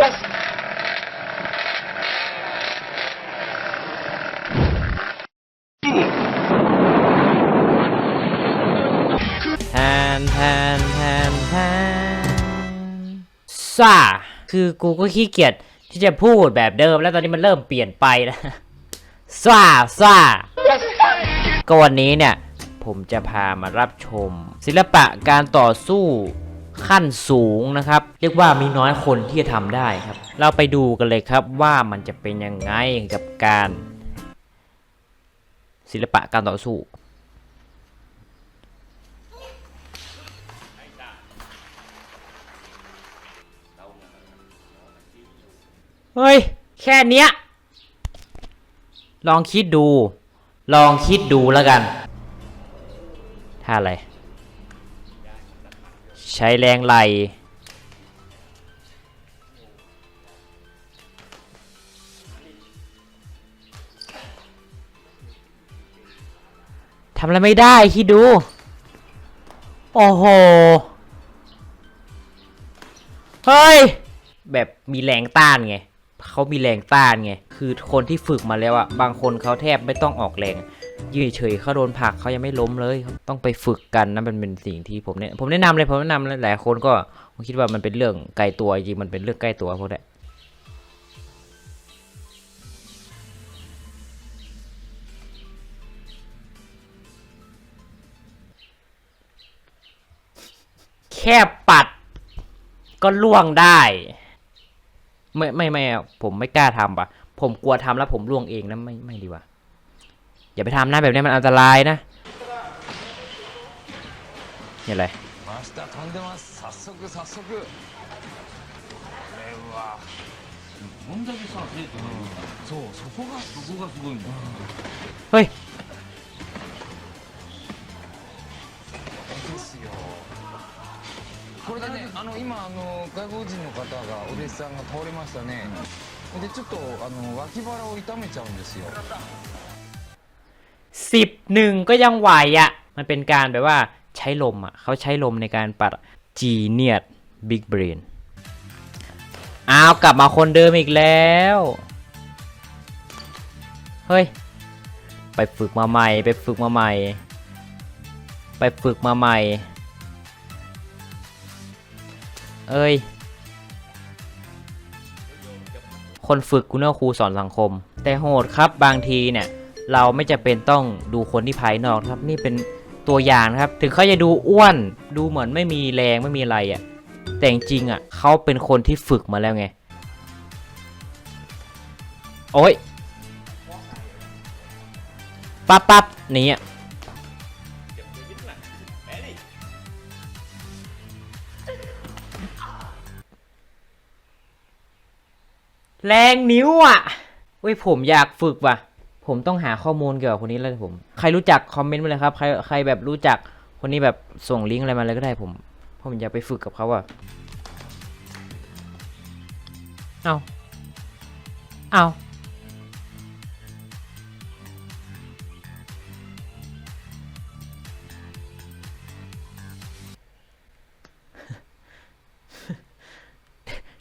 แทนแทนแทนแทนซ่า คือกูก็ขี้เกียจที่จะพูดแบบเดิมแล้วตอนนี้มันเริ่มเปลี่ยนไปแล้วซ่าซ่า ก็วันนี้เนี่ย ผมจะพามารับชม ศิลปะการต่อสู้ ขั้นสูงนะครับ เรียกว่ามีน้อยคนที่จะทำได้ครับ เราไปดูกันเลยครับว่ามันจะเป็นยังไงกับการ ศิลปะการต่อสู้เฮ้ย แค่เนี้ย ลองคิดดู ลองคิดดูแล้วกัน ท่าอะไร ใช้แรงไหลทำอะไรไม่ได้คิดดู โอ้โห เฮ้ย แบบมีแรงต้านไง เขามีแรงต้านไง คือคนที่ฝึกมาแล้วอะบางคนเขาแทบไม่ต้องออกแรง ยืนเฉยเขาโดนผลักเขายังไม่ล้มเลย ต้องไปฝึกกันนะมันเป็นสิ่งที่ผมเนี่ยผมแนะนำเลยผมแนะนำหลายคนก็ผมคิดว่ามันเป็นเรื่องไกลตัวจริงมันเป็นเรื่องใกล้ตัวพวกเนี้ยแค่ปัดก็ล่วงได้ ไม่ไม่ไม่ผมไม่กล้าทำปะผมกลัวทำแล้วผมล่วงเองนะไม่ไม่ดีว่า อย่าไปทำนะแบบนี้มันอันตรายนะนี่อะไร マスター飛んでます早速早速これはこんだけさ生徒がいるからそうそこがそこがすごいんだよ、 เฮ้ย ですよこれでねあの今あの外国人の方がお弟子さんが倒れましたね、でちょっとあの脇腹を痛めちゃうんですよ สิบหนึ่งก็ยังไหวอะ่ะ มันเป็นการแบบว่าใช้ลมอะ่ะเขาใช้ลมในการปัดจีเนียดบิ๊กเบรนอ้าว กลับมาคนเดิมอีกแล้ว เฮ้ย ไปฝึกมาใหม่ ไปฝึกมาใหม่ ไปฝึกมาใหม่ เอ้ย คนฝึกคุณว่าครูสอนสังคม แต่โหดครับบางทีเนี่ย เราไม่จะเป็นต้องดูคนที่ภายนอกนะครับ นี่เป็นตัวอย่างนะครับ ถึงเขาจะดูอ้วนดูเหมือนไม่มีแรงไม่มีอะไรอะ่ะแต่จริงอะเขาเป็นคนที่ฝึกมาแล้วไง โอ้ยปั๊บปั๊บนี่อะแรงนิ้วอะเว้ยผมอยากฝึกว่ะ ผมต้องหาข้อมูลเกี่ยวกับคนนี้แล้วผม ใครรู้จักคอมเมนต์มาเลยครับ ใครใครแบบรู้จักคนนี้แบบส่งลิงก์อะไรมาเลยก็ได้ผม ผมอยากไปฝึกกับเขาอะเอาเอา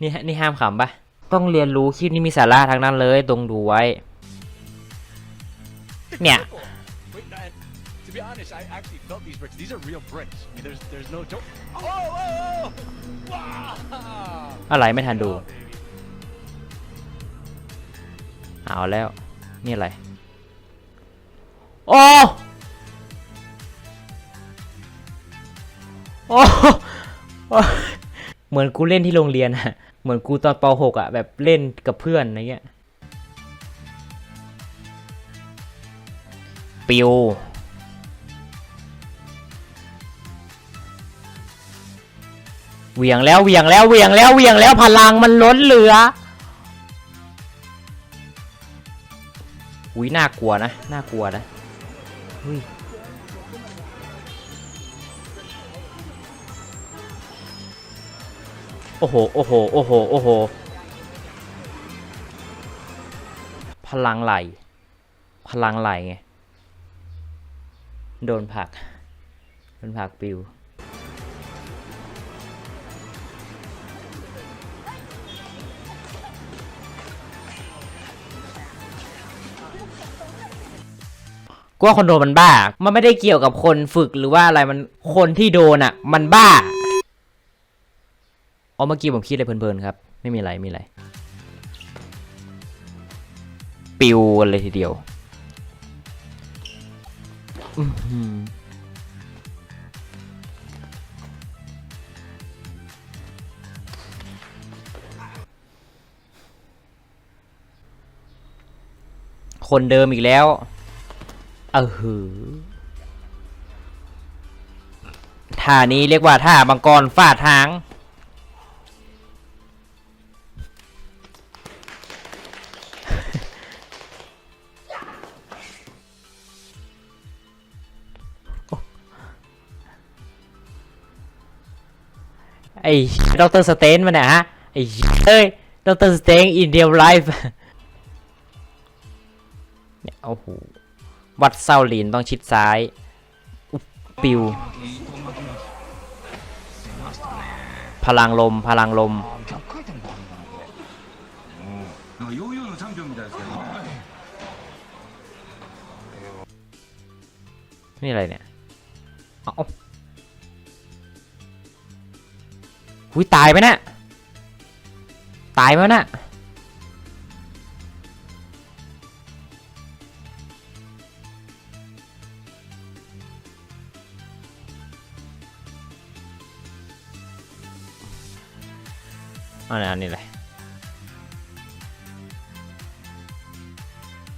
นี่นี่ห้ามขำปะต้องเรียนรู้คลิปนี้มีสาระทางนั้นเลยตรงดูไว้ เนี่ย Wait, no, and to be honest, I actually felt these bricks. These are real bricks. I mean, there's there's no joke. Oh, oh, oh! Wow! อะไรไม่ทันดู Oh, baby. เอาแล้ว นี่อะไรโอ้โอ้ โอ้ เหมือนกูเล่นที่โรงเรียนอะเหมือนกูตอนป .6 อะแบบเล่นกับเพื่อนอะไรเงี้ย ปิวเหวี่ยงแล้วเหวี่ยงแล้วเหวี่ยงแล้วเหวี่ยงแล้วพลังมันล้นเหลืออุ้ยน่ากลัวนะน่ากลัวนะอุ้ยโอ้โหโอ้โหโอ้โหโอ้โหพลังไหล พลังไหลไง โดนผัก โดนผักปิว กูว่าคนโดนมันบ้า มันไม่ได้เกี่ยวกับคนฝึกหรือว่าอะไรมันคนที่โดนอะ มันบ้าอ๋อเมื่อกี้ผมคิดอะไรเพลินๆครับ ไม่มีอะไรไม่มีอะไร ปิวเลยทีเดียว อื้อหือคนเดิมอีกแล้วเออหือท่านี้เรียกว่าท่ามังกรฟาดหาง ไอ้ดรสเตนมันนะฮะไอ้เอ้ยดรสเตนอินเดียลไลฟ์เนี่ยโอ้โหวัดเศร้าหลินต้องชิดซ้ายปิว พลังลมพลังลม นี่อะไรเนี่ย เอา หุยตายไหมนะตายไหมนะอันนี้อันนี้เลย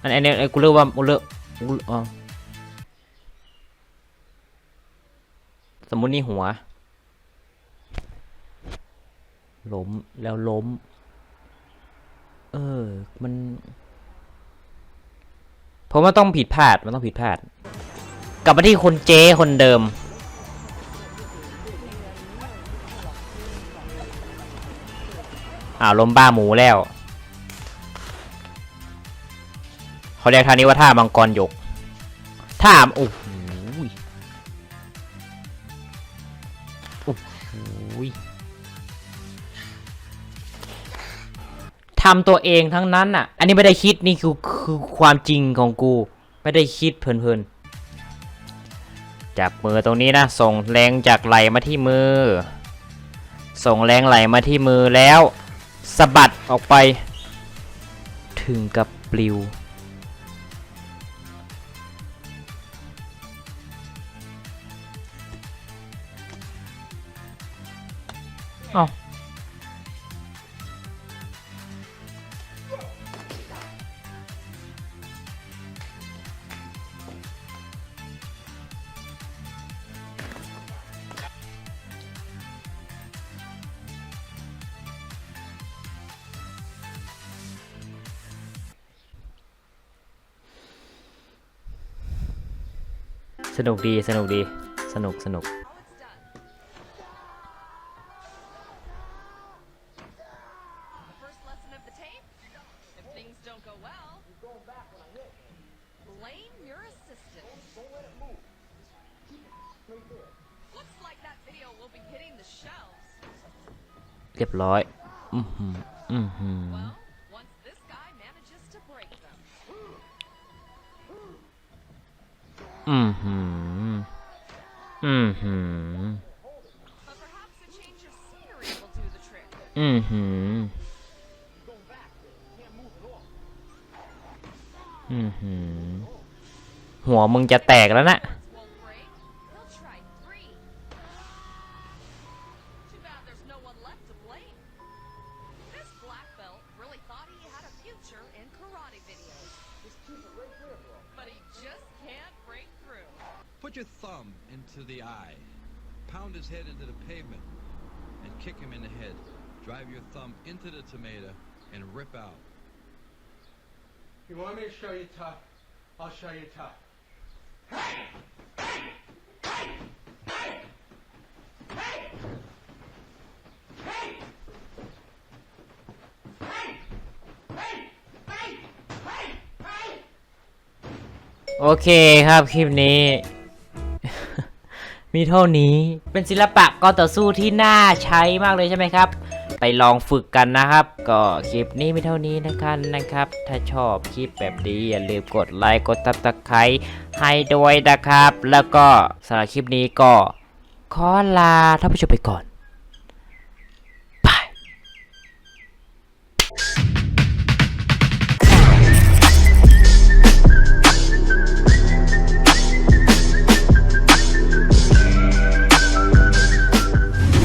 อันนนี้ไอ้กูเลือกว่ากูเลือกกูอ๋อสมมุตินี่หัว ล้มแล้วล้ม เออ มันผมว่าต้องผิดพลาด มันต้องผิดพลาด กลับมาที่คนเจคนเดิมอ่าวล้มบ้าหมูแล้ว เขาเรียกท่านี้ว่าท่ามังกรหยกท่าโอ้โห ทำตัวเองทั้งนั้นอะ อันนี้ไม่ได้คิดนี่คือคือความจริงของกู ไม่ได้คิดเพลินๆ จับมือตรงนี้นะ ส่งแรงจากไหลมาที่มือ ส่งแรงไหลมาที่มือแล้วสะบัดออกไป ถึงกับปลิวอ้า สนุกดีสนุกดีสนุกสนุกเรียบร้อย อืมอืมอืม อืมหืมอืมหืมอืมหืมอืมหืมหัวมึงจะแตกแล้วนะ your thumb into the eye. Pound his head into the pavement and kick him in the head. Drive your thumb into the tomato and rip out. You want me to show you tough? I'll show you tough. โอเคครับคลิปนี้ มีเท่านี้เป็นศิลปะก็ต่อสู้ที่น่าใช้มากเลยใช่ไหมครับ ไปลองฝึกกันนะครับ ก็คลิปนี้มีเท่านี้นะครับนะครับ ถ้าชอบคลิปแบบนี้อย่าลืมกดไลค์กดตับตะไคร้ให้ด้วยนะครับ แล้วก็สำหรับคลิปนี้ก็ขอลาท่านผู้ชมไปก่อน Bye.